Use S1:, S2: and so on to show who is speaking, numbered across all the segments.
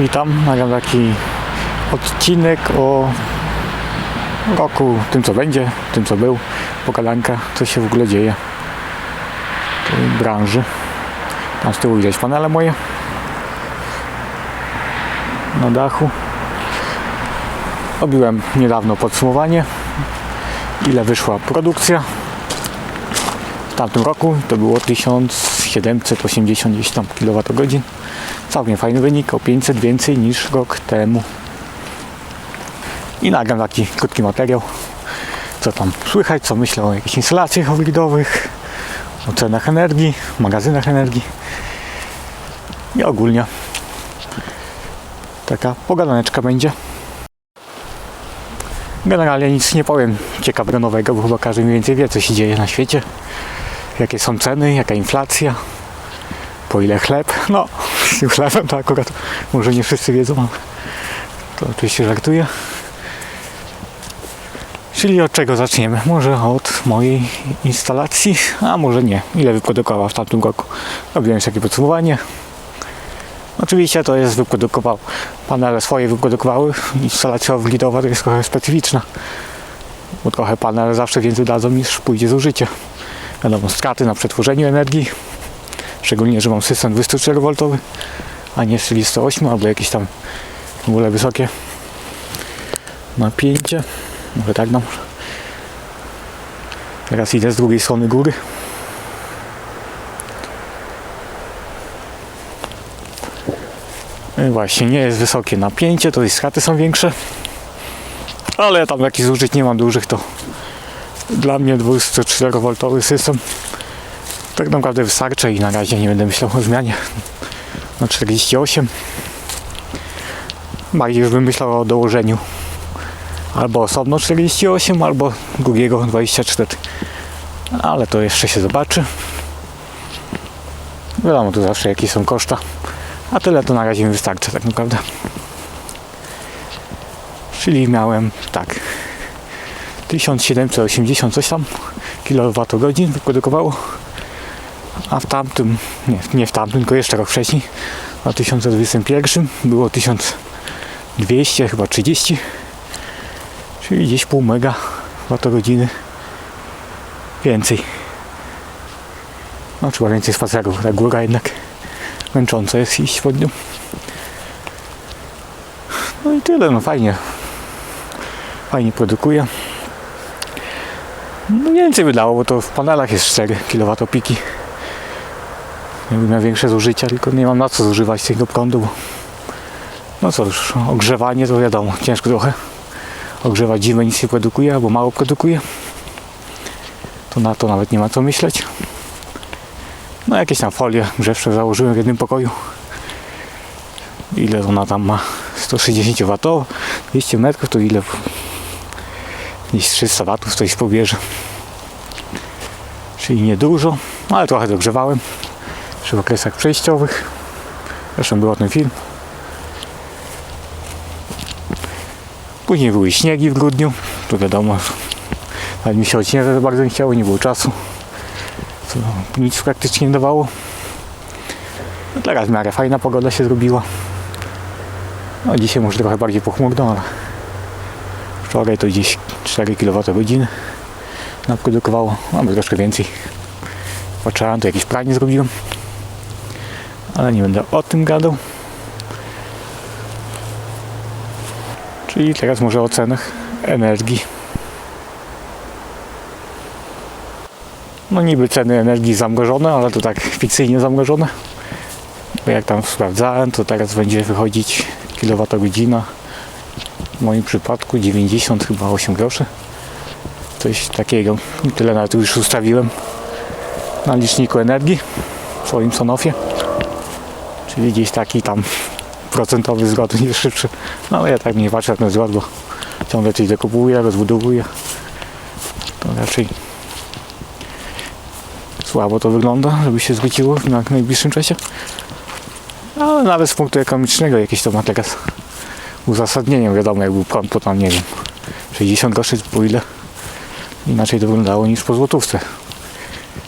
S1: Witam, nagram taki odcinek o roku, tym co będzie, tym co był, pokalanka, co się w ogóle dzieje w tej branży. Tam z tyłu widać panele moje na dachu. Robiłem niedawno podsumowanie, ile wyszła produkcja w tamtym roku. To było 1780 gdzieś tam kWh. Całkiem fajny wynik, o 500 więcej niż rok temu. I nagram taki krótki materiał, co tam słychać, co myślę o jakichś instalacjach hybrydowych, o cenach energii, magazynach energii i ogólnie taka pogadaneczka będzie. Generalnie nic nie powiem ciekawego nowego, bo chyba każdy mniej więcej wie, co się dzieje na świecie. Jakie są ceny, jaka inflacja, po ile chleb. No, z tym chlebem to akurat może nie wszyscy wiedzą, to oczywiście żartuję. Czyli od czego zaczniemy? Może od mojej instalacji, a może nie. Ile wyprodukowała w tamtym roku? Robiłem takie podsumowanie. Oczywiście to jest wyprodukował, panele swoje wyprodukowały. Instalacja wlidowa to jest trochę specyficzna, bo trochę panele zawsze więcej dadzą niż pójdzie zużycie. Wiadomo, straty na przetworzeniu energii, szczególnie, że mam system 24V, a nie 48 albo jakieś tam w ogóle wysokie napięcie. Może tak nam. Teraz idę z drugiej strony góry. No i Właśnie, nie jest wysokie napięcie, to i straty są większe. Ale tam jakichś zużyć nie mam dużych, to dla mnie 24V system tak naprawdę wystarczy i na razie nie będę myślał o zmianie na 48. Bardziej już bym myślał o dołożeniu albo osobno 48, albo drugiego 24. Ale to jeszcze się zobaczy. Wiadomo, tu zawsze jakie są koszta. A tyle to na razie mi wystarczy tak naprawdę. Czyli miałem tak 1780 coś tam kilowatogodzin wyprodukowało. A w tamtym, nie, nie w tamtym, tylko jeszcze rok wcześniej, w 2021 było 1200 chyba 30 czyli gdzieś pół mega watogodziny więcej. No trzeba więcej spacerów, ta góra jednak męcząca jest iść pod nią. No i tyle, no fajnie. Fajnie produkuje. No więcej by dało, bo to w panelach jest 4 kWp piki. Jakbym miał większe zużycia, tylko nie mam na co zużywać tego prądu, bo no już, ogrzewanie to wiadomo, ciężko trochę. Ogrzewać zimę nic nie produkuje albo mało produkuje. To na to nawet nie ma co myśleć. No jakieś tam folie grzewcze założyłem w jednym pokoju. Ile ona tam ma? 160 W 200 metrów to ile gdzieś 300 W coś pobierze czyli niedużo no ale trochę dogrzewałem przy okresach przejściowych zresztą był o tym film Później były śniegi w grudniu, to wiadomo, ale mi się odcinać za bardzo nie chciało, nie było czasu. Co nic praktycznie nie dawało. No teraz w miarę fajna pogoda się zrobiła. No dzisiaj może trochę bardziej pochmurno, ale wczoraj to gdzieś 4 kWh naprodukowało, mamy troszkę więcej. Patrzałem, to jakieś pranie zrobiłem. Ale nie będę o tym gadał. Czyli teraz może o cenach energii. No niby ceny energii zamrożone, ale to tak fikcyjnie zamrożone. Bo jak tam sprawdzałem, to teraz będzie wychodzić kilowatogodzina. W moim przypadku 90 chyba 8 groszy. Coś takiego. Tyle nawet już ustawiłem na liczniku energii w swoim Sonofie. Czyli gdzieś taki tam procentowy zwrot niż szybszy. No ale ja tak nie patrzę na zwrot, bo ciągle coś dokupuję, rozbudowuję. To raczej słabo to wygląda, żeby się zwróciło w na- najbliższym czasie. Ale nawet z punktu ekonomicznego jakieś to ma teraz uzasadnienie. Wiadomo, jak był prąd, to tam nie wiem, 60 groszy po ile inaczej to wyglądało niż po złotówce.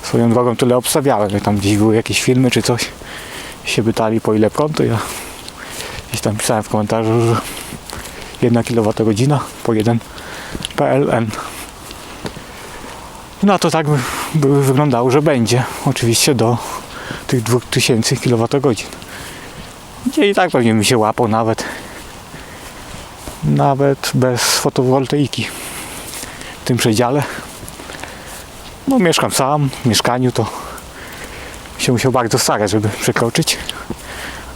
S1: Swoją drogą tyle obstawiałem, jak tam gdzieś były jakieś filmy czy coś, się pytali po ile prąd, to ja Gdzieś tam pisałem w komentarzu, że 1 kWh po 1 PLN. No to tak by, by wyglądało, że będzie. Oczywiście do tych 2000 kWh. Gdzie i tak pewnie mi się łapał nawet nawet bez fotowoltaiki w tym przedziale. No mieszkam sam w mieszkaniu to się musiał bardzo starać, żeby przekroczyć.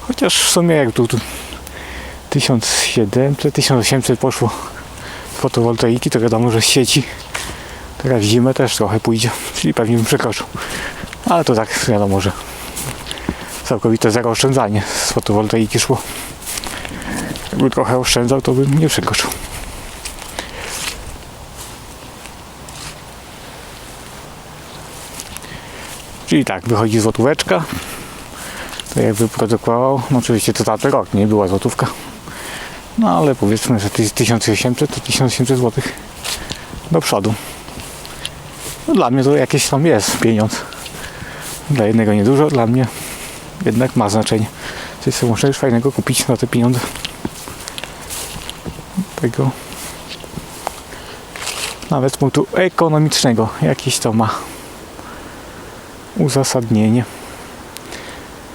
S1: Chociaż w sumie jak tu, tu 1700, 1800 poszło fotowoltaiki, to wiadomo, że sieci teraz zimę też trochę pójdzie, czyli pewnie bym przekroczył. Ale to tak wiadomo, że całkowite zero oszczędzanie z fotowoltaiki szło. Jakby trochę oszczędzał, to bym nie przekroczył. Czyli tak, wychodzi złotóweczka. To jak wyprodukował, no oczywiście to tamten rok nie była złotówka. No ale powiedzmy, że 1800 to 1800 zł do przodu. No dla mnie to jakieś tam jest pieniądz. Dla jednego niedużo, dla mnie jednak ma znaczenie. Coś sobie muszę już fajnego kupić na te pieniądze. Tego nawet punktu ekonomicznego jakieś to ma uzasadnienie.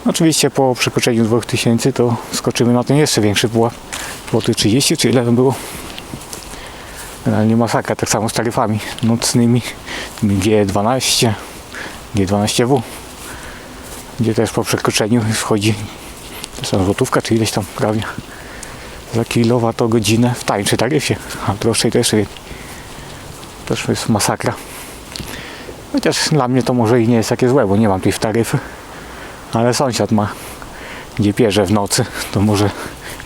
S1: Oczywiście po przekroczeniu 2000 to skoczymy na ten jeszcze większy pułap. Złoty 30 czy ile to było? Generalnie masakra, tak samo z taryfami nocnymi tymi G12, G12W gdzie też po przekroczeniu wchodzi to złotówka czy ileś tam prawie za kilowatogodzinę w tańszej taryfie, a droższej jeszcze więcej. Też jest masakra. Chociaż dla mnie to może i nie jest takie złe, bo nie mam tej w taryfy. Ale sąsiad ma, gdzie pierze w nocy, to może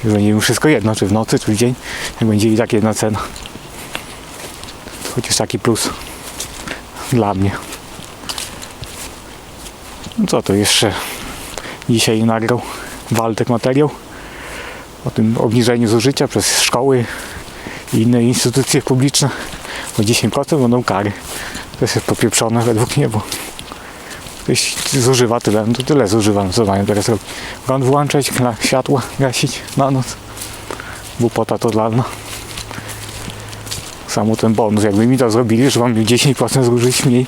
S1: będzie mu wszystko jedno, czy w nocy, czy w dzień, jak będzie i tak jedna cena. Chociaż taki plus dla mnie. No co to jeszcze dzisiaj nagrał Waltek materiał o tym obniżeniu zużycia przez szkoły i inne instytucje publiczne o 10% będą kary. To jest popieprzone według mnie, bo ktoś zużywa tyle, no to tyle zużywa, no co mają teraz robić? Prąd włączać, światła gasić na noc. Głupota totalna. Samo ten bonus, jakby mi to zrobili, że mam 10% zużyć mniej,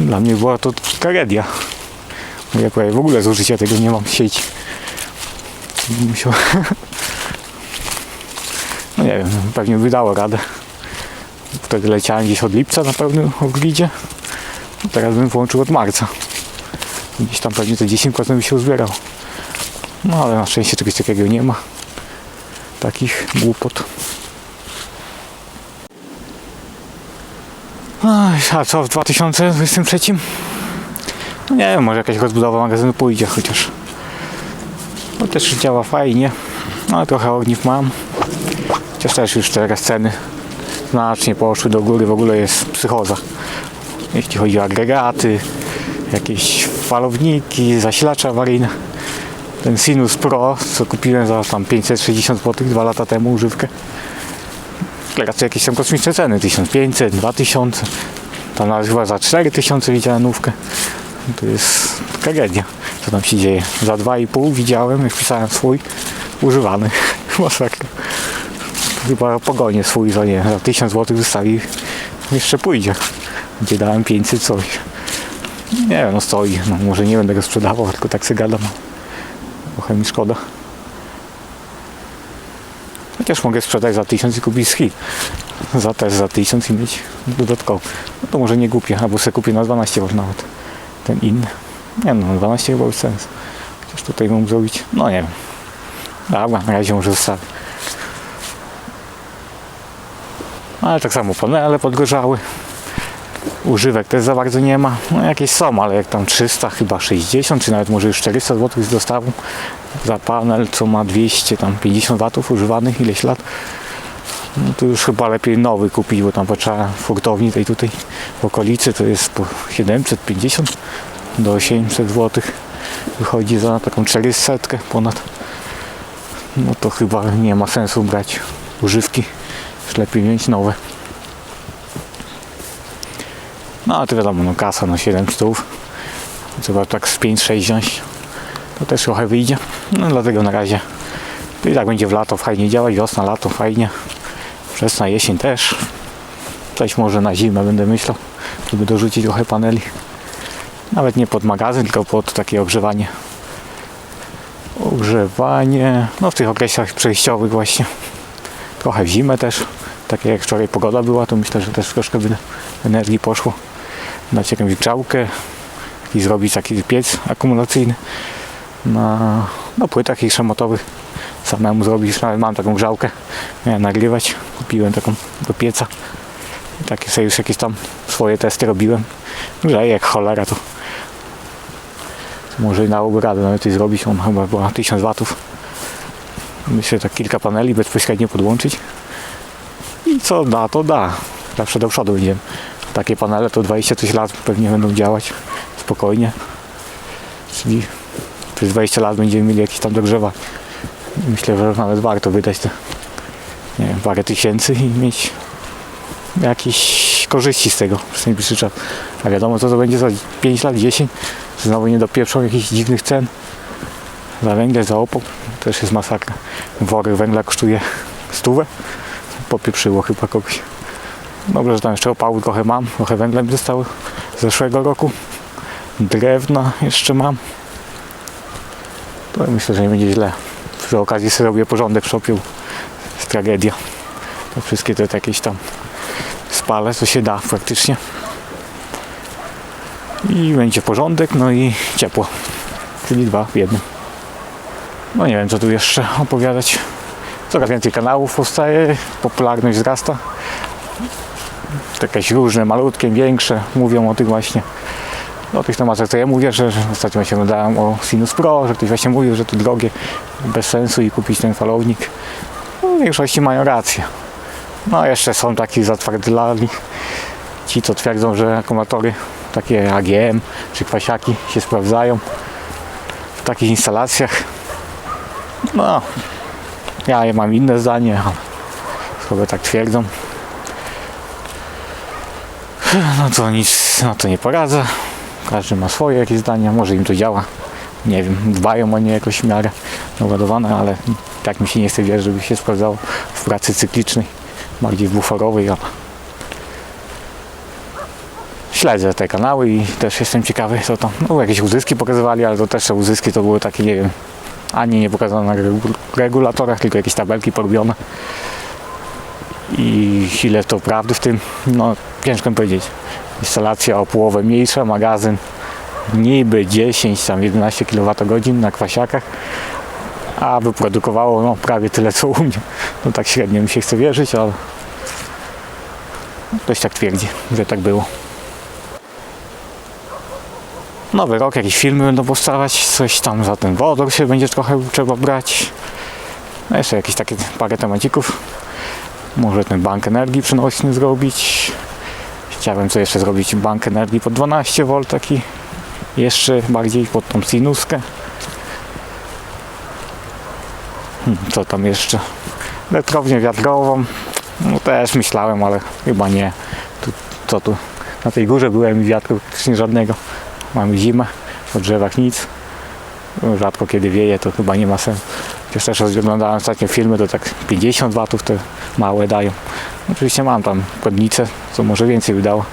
S1: dla mnie była to tragedia. Bo Ja w ogóle zużycia tego nie mam w sieci. Musiał... Nie wiem, pewnie by dało radę. Wtedy leciałem gdzieś od lipca na pewnym oglidzie. Teraz bym włączył od marca. Gdzieś tam pewnie te 10% by się uzbierało. No ale na szczęście czegoś takiego nie ma. Takich głupot. A co w 2023? No nie wiem, może jakaś rozbudowa magazynu pójdzie chociaż. No też działa fajnie. No trochę ogniw mam. Chociaż też już teraz ceny znacznie poszły do góry. W ogóle jest psychoza. Jeśli chodzi o agregaty, jakieś falowniki, zasilacze awaryjne. Ten Sinus Pro, co kupiłem za tam 560 zł dwa lata temu używkę. Teraz jakieś tam kosmiczne ceny, 1500, 2000. Tam nawet chyba za 4000 widziałem nówkę. To jest tragedia, co tam się dzieje. Za 2,5 widziałem, jak wpisałem swój używany. Masakra. Chyba pogonię swój za nie, za 1000 zł wystawi. Jeszcze pójdzie. Gdzie dałem 500 coś. Nie wiem, no stoi. No, może nie będę go sprzedawał, tylko tak sobie gadam. Trochę mi szkoda. Chociaż mogę sprzedać za 1000 i kupić ski. Za też za 1000 i mieć dodatkowo. No to może nie głupie, albo sobie kupię na 12 może nawet. Ten inny. Nie no, 12 chyba bez sens. Chociaż tutaj mógł zrobić, no nie wiem. Dobra, na razie może zostawię. Ale tak samo panele podgorzały. Używek też za bardzo nie ma. No jakieś są, ale jak tam 300, chyba 60, czy nawet może już 400 zł z dostawą za panel, co ma 200, tam 50 watów używanych ileś lat. No to już chyba lepiej nowy kupić, bo tam potrzeba w hurtowni tej tutaj w okolicy to jest po 750 do 800 zł. Wychodzi za taką 400 ponad. No to chyba nie ma sensu brać używki. Już lepiej mieć nowe. No ale to wiadomo, no kasa no 7 stów. Trzeba tak z 5-6 wziąć. To też trochę wyjdzie. No dlatego na razie To i tak będzie w lato fajnie działać, wiosna, lato fajnie. Wczesna jesień też. Coś może na zimę będę myślał, żeby dorzucić trochę paneli. Nawet nie pod magazyn, tylko pod takie ogrzewanie. Ogrzewanie, no w tych okresach przejściowych właśnie. Trochę w zimę też. Takie jak wczoraj pogoda była, to myślę, że też troszkę by energii poszło. Dać jakąś grzałkę i zrobić taki piec akumulacyjny na, na płytach ich szemotowych. Samemu zrobić, nawet mam taką grzałkę, miałem nagrywać, kupiłem taką do pieca. I takie sobie już jakieś tam swoje testy robiłem. Grzeje jak cholera to. może i dałoby radę nawet i zrobić, on chyba była 1000 watów. Myślę, że tak kilka paneli bezpośrednio podłączyć. I co da, to da. Zawsze do przodu będziemy. Takie panele to 20 coś lat pewnie będą działać spokojnie. Czyli przez 20 lat będziemy mieli jakieś tam dogrzewa. Myślę, że nawet warto wydać te nie wiem, parę tysięcy i mieć jakieś korzyści z tego przez najbliższy czas. A wiadomo co to będzie za 5 lat, 10. Czy znowu nie dopieprzą jakichś dziwnych cen. Za węgiel, za opał. Też jest masakra. Worek węgla kosztuje stówę. Popieprzyło chyba kogoś. Dobrze, że tam jeszcze opału trochę mam. Trochę węgla mi zostało z zeszłego roku. Drewna jeszcze mam. To myślę, że nie będzie źle. Przy okazji sobie robię porządek w. Jest tragedia. To wszystkie te jakieś tam spale, co się da praktycznie. I będzie porządek, no i ciepło. Czyli dwa w jednym. No nie wiem, co tu jeszcze opowiadać. Coraz więcej kanałów powstaje, popularność wzrasta. Jakieś różne, malutkie, większe, mówią o tych właśnie o tych tematach, co ja mówię, że, ostatnio właśnie oglądałem o Sinus Pro, że ktoś właśnie mówił, że to drogie, bez sensu i kupić ten falownik. No, w większości mają rację. No jeszcze są taki zatwardzylali ci, co twierdzą, że akumulatory takie AGM czy kwasiaki się sprawdzają w takich instalacjach. No, ja mam inne zdanie, ale sobie tak twierdzą. No to nic, no to nie poradzę. Każdy ma swoje jakieś zdania, może im to działa. Nie wiem, dbają o nie jakoś w miarę naładowane, ale tak mi się nie chce wierzyć, żeby się sprawdzało w pracy cyklicznej, bardziej buforowej, ale śledzę te kanały i też jestem ciekawy, co tam, no jakieś uzyski pokazywali, ale to też te uzyski to były takie, nie wiem, ani nie pokazane na regu- regulatorach, tylko jakieś tabelki porobione. I ile to prawdy w tym, no ciężko mi powiedzieć. Instalacja o połowę mniejsza, magazyn niby 10, tam 11 kWh na kwasiakach, a wyprodukowało no, prawie tyle co u mnie. No tak średnio mi się chce wierzyć, ale ktoś tak twierdzi, że tak było. Nowy rok, jakieś filmy będą powstawać, coś tam za ten wodór się będzie trochę trzeba brać. No jeszcze jakieś takie parę temacików. Może ten bank energii przenośny zrobić. Chciałem co jeszcze zrobić bank energii pod 12V taki jeszcze bardziej pod tą sinuskę. Hmm, Co tam jeszcze? Elektrownię wiatrową. No też myślałem, ale chyba nie. Tu, co tu? Na tej górze byłem i wiatru praktycznie żadnego. Mamy zimę, po drzewach nic. Rzadko kiedy wieje, to chyba nie ma sensu. Chociaż też oglądałem ostatnio filmy, to tak 50 watów te małe dają. Oczywiście mam tam podnicę, co może więcej wydało,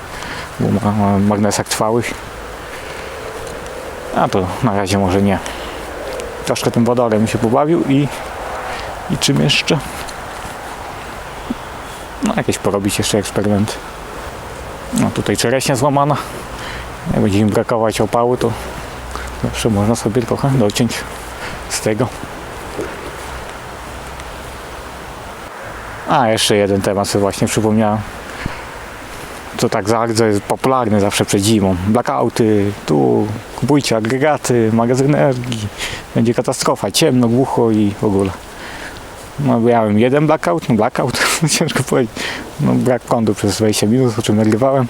S1: bo ma- mam magnesach trwałych. A to na razie może nie. Troszkę tym wodorem się pobawił i, i czym jeszcze? No jakieś porobić jeszcze eksperyment. No tutaj czereśnia złamana. Jak będzie im brakować opału, to zawsze można sobie trochę dociąć z tego. A, jeszcze jeden temat sobie właśnie przypomniałem. To tak bardzo jest popularny zawsze przed zimą. Blackouty, tu kupujcie agregaty, magazyn energii. Będzie katastrofa, ciemno, głucho i w ogóle. No miałem jeden blackout, no blackout, ciężko powiedzieć. No brak prądu przez 20 minut, o czym nagrywałem.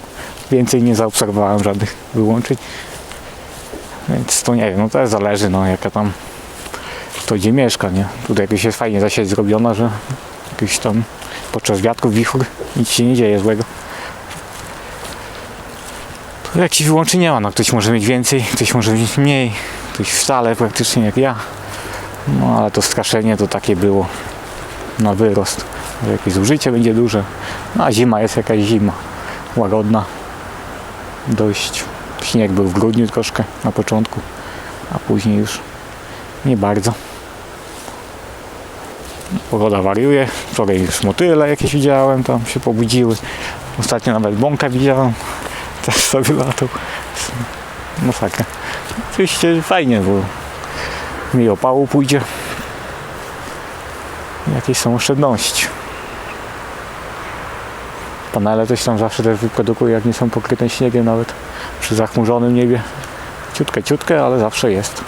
S1: Więcej nie zaobserwowałem żadnych wyłączeń. Więc to nie wiem, no to zależy, no jaka tam kto gdzie mieszka, nie? Tutaj jakoś jest fajnie zasieć zrobiona, że jakiś tam podczas wiatrów, wichur nic się nie dzieje złego. Jakichś wyłączeń nie ma, no ktoś może mieć więcej, ktoś może mieć mniej, ktoś wcale praktycznie jak ja. No ale to straszenie to takie było na wyrost, że jakieś zużycie będzie duże. No a zima jest jakaś zima, łagodna. Dość. Śnieg był w grudniu troszkę na początku, a później już nie bardzo. Pogoda wariuje. Wczoraj już motyle jakieś widziałem, tam się pobudziły. Ostatnio nawet bąka widziałem. Też sobie latał. Masakra. Oczywiście fajnie, bo mi opału pójdzie. Jakieś są oszczędności. Panele coś tam zawsze też wyprodukują, jak nie są pokryte śniegiem, nawet przy zachmurzonym niebie. Ciutkę, ciutkę, ale zawsze jest.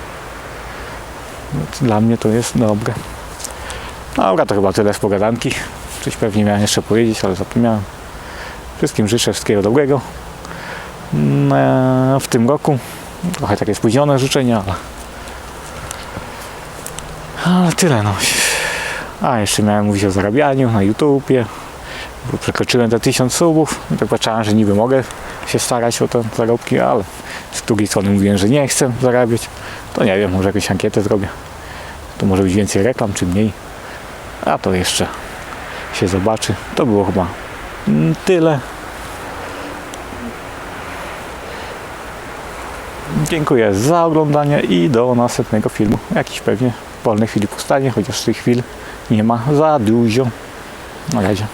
S1: Więc dla mnie to jest dobre. Dobra, to chyba tyle z pogadanki. Coś pewnie miałem jeszcze powiedzieć, ale zapomniałem. Wszystkim życzę wszystkiego dobrego Mm, w tym roku. Trochę takie spóźnione życzenia, ale, ale tyle no. A jeszcze miałem mówić o zarabianiu na YouTubie, bo przekroczyłem te 1000 subów i tak patrzałem, że niby mogę się starać o te zarobki, ale z drugiej strony mówiłem, że nie chcę zarabiać. To nie wiem, może jakąś ankietę zrobię. To może być więcej reklam, czy mniej. A to jeszcze się zobaczy. To było chyba tyle. Dziękuję za oglądanie i do następnego filmu. Jakiś pewnie w wolnej chwili powstanie, chociaż tych chwil nie ma za dużo. Na razie.